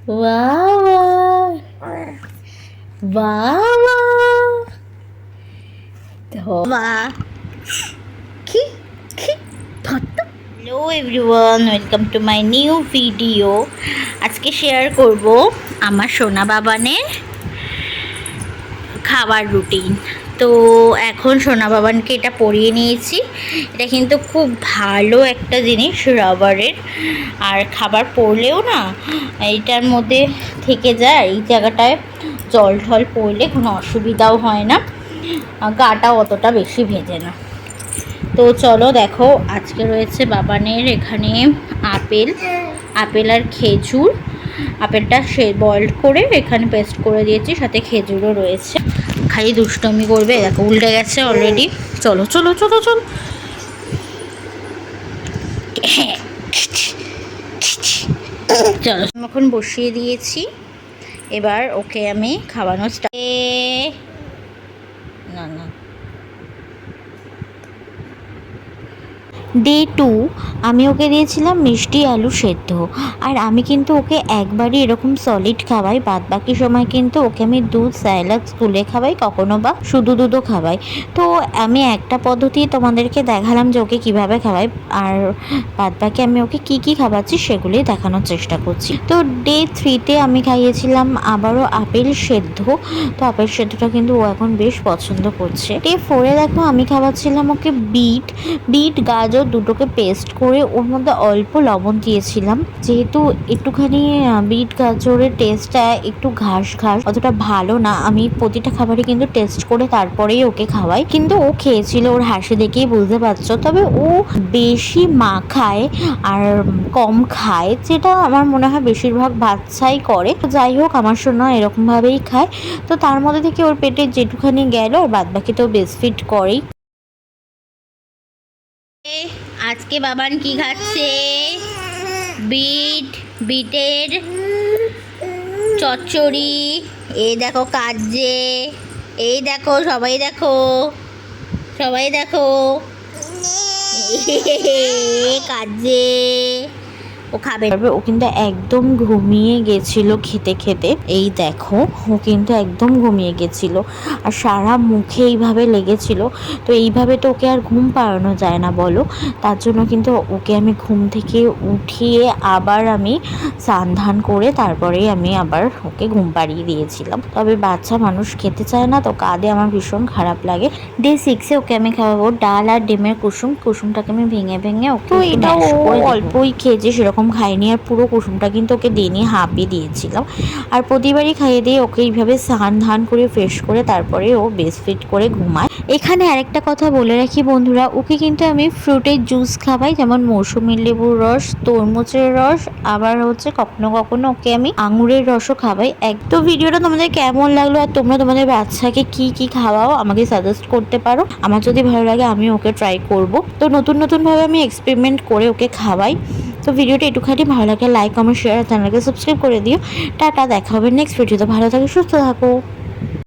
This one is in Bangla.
বাবা বাবা কি কি hello everyone welcome to my new video আজকে শেয়ার করব আমার সোনা বাবানের খাবার রুটিন তো এখন সোনা বাবানকে এটা পরিয়ে নিয়েছি। এটা কিন্তু খুব ভালো একটা জিনিস রাবারের। আর খাবার পড়লেও না, এইটার মধ্যে থেকে যায়, এই জায়গাটায় জল ঠল পড়লে কোনো অসুবিধাও হয় না। গাটা অতটা বেশি ভেজে না। তো চলো দেখো, আজকে রয়েছে বাবানের এখানে আপেল। আপেল আর খেজুর। আপেলটা সে বয়েল করে এখানে পেস্ট করে দিয়েছি, সাথে খেজুরও রয়েছে। খালি দুষ্টমি করবে, দেখো উল্টে গেছে অলরেডি চলো চলো চলো চলো। চলো। এখন বসিয়ে দিয়েছি। এবার ওকে আমি খাওয়ানো না না। ডে টু আমি ওকে দিয়েছিলাম মিষ্টি আলু সেদ্ধ। আর আমি কিন্তু ওকে একবারই এরকম সলিড খাওয়াই বাদ বাকি সময় কিন্তু ওকে আমি দুধ স্যালাড স্কুলে খাওয়াই, কখনো বা শুধু দুধও খাওয়াই। তো আমি একটা পদ্ধতি তোমাদেরকে দেখালাম যে ওকে কীভাবে খাওয়াই, আর বাদ বাকি আমি ওকে কী কী খাওয়াচ্ছি সেগুলি দেখানোর চেষ্টা করছি। তো ডে থ্রিতে আমি খাইয়েছিলাম আবারও আপেল সেদ্ধ। তো আপেল সেদ্ধটা কিন্তু ও এখন বেশ পছন্দ করছে। ডে ফোরে দেখো আমি খাওয়াচ্ছিলাম ওকে বিট। বিট, গাজর দুটোকে পেস্ট করে ওর মধ্যে অল্প লবণ দিয়েছিলাম। যেহেতু একটুখানি বিট গাজরের টেস্টটা একটু ঘাস ঘাস, অতটা ভালো না। আমি প্রতিটা খাবারে কিন্তু টেস্ট করে তারপরেই ওকে খাওয়াই। কিন্তু ও খেয়েছিল, ওর হাসি দেখেই বুঝতে পারছ। তবে ও বেশি মাখায় আর কম খায়, যেটা আমার মনে হয় বেশিরভাগ বাচ্চাই করে। যাই হোক, আমার শোনা এরকমভাবেই খায়। তো তার মধ্যে থেকে ওর পেটে যেটুখানি গেল, আর বাদ বাকি তো বেসফিট করেই। আজকে বাবান কি খাচ্ছে? বিট, বিটের চচ্চড়ি এই দেখো কাজে এই দেখো, সবাই দেখো সবাই দেখো কাজে। ও খাবে। ও কিন্তু একদম ঘুমিয়ে গেছিল খেতে খেতে। এই দেখো ও কিন্তু একদম ঘুমিয়ে গেছিল। আর সারা মুখে এইভাবে লেগেছিল। তো এইভাবে তো ওকে আর ঘুম পাড়ানো যায় না বলো। তার জন্য কিন্তু ওকে আমি ঘুম থেকে উঠিয়ে আবার আমি স্নান ধান করে তারপরেই আমি আবার ওকে ঘুম পাড়িয়ে দিয়েছিলাম। তবে বাচ্চা মানুষ খেতে চায় না তো কাঁদে আমার ভীষণ খারাপ লাগে। ডে সিক্সে ওকে আমি খাওয়াবো। ডাল আর ডিমের কুসুম। কুসুমটাকে আমি ভেঙে ভেঙে ওকে এটা। অল্পই খেয়েছে সেরকম খায়নি আর পুরো কুসুমটা কিন্তু ওকে দিইনি হাঁপিয়ে দিয়েছিলাম। আর প্রতিবারই খাইয়ে দিয়ে ওকে এইভাবে স্নান ধান করে ফ্রেশ করে তারপরে ও ফিট করে ঘুমায়। এখানে আরেকটা কথা বলে রাখি বন্ধুরা, ওকে কিন্তু আমি ফ্রুটের জুস খাওয়াই, যেমন মৌসুমি লেবুর রস, তরমুজের রস, আবার হচ্ছে কখনো কখনো ওকে আমি আঙুরের রসও খাওয়াই। এক তো ভিডিওটা তোমাদের কেমন লাগল আর তোমরা তোমাদের বাচ্চাকে কি কি খাওয়াও আমাকে সাজেস্ট করতে পারো। আমার যদি ভালো লাগে আমি ওকে ট্রাই করব। তো নতুন নতুনভাবে আমি এক্সপেরিমেন্ট করে ওকে খাওয়াই। তো ভিডিওটা একটুখানি ভালো লাগে লাইক কমেন্ট শেয়ার চ্যানেলকে সাবস্ক্রাইব করে দিও। টাটা, দেখা হবে নেক্সট ভিডিওতে ভালো থাকো, সুস্থ থাকো।